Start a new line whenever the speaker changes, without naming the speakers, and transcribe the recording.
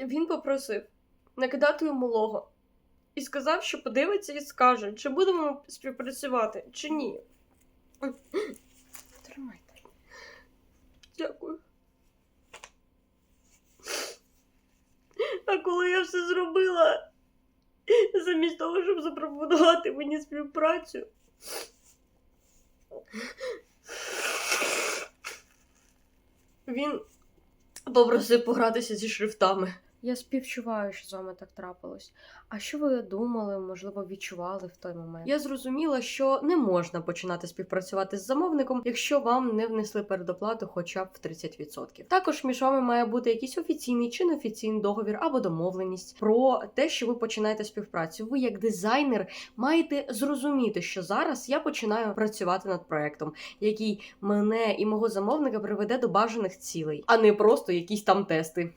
Він попросив накидати йому лого і сказав, що подивиться і скаже, чи будемо співпрацювати, чи ні.
Тримайте.
Дякую. А коли я все зробила, замість того, щоб запропонувати мені співпрацю. Він попросив погратися зі шрифтами.
Я співчуваю, що з вами так трапилось. А що ви думали, можливо, відчували в той момент?
Я зрозуміла, що не можна починати співпрацювати з замовником, якщо вам не внесли передоплату хоча б в 30%. Також між вами має бути якийсь офіційний чи неофіційний договір або домовленість про те, що ви починаєте співпрацю. Ви, як дизайнер, маєте зрозуміти, що зараз я починаю працювати над проектом, який мене і мого замовника приведе до бажаних цілей, а не просто якісь там тести.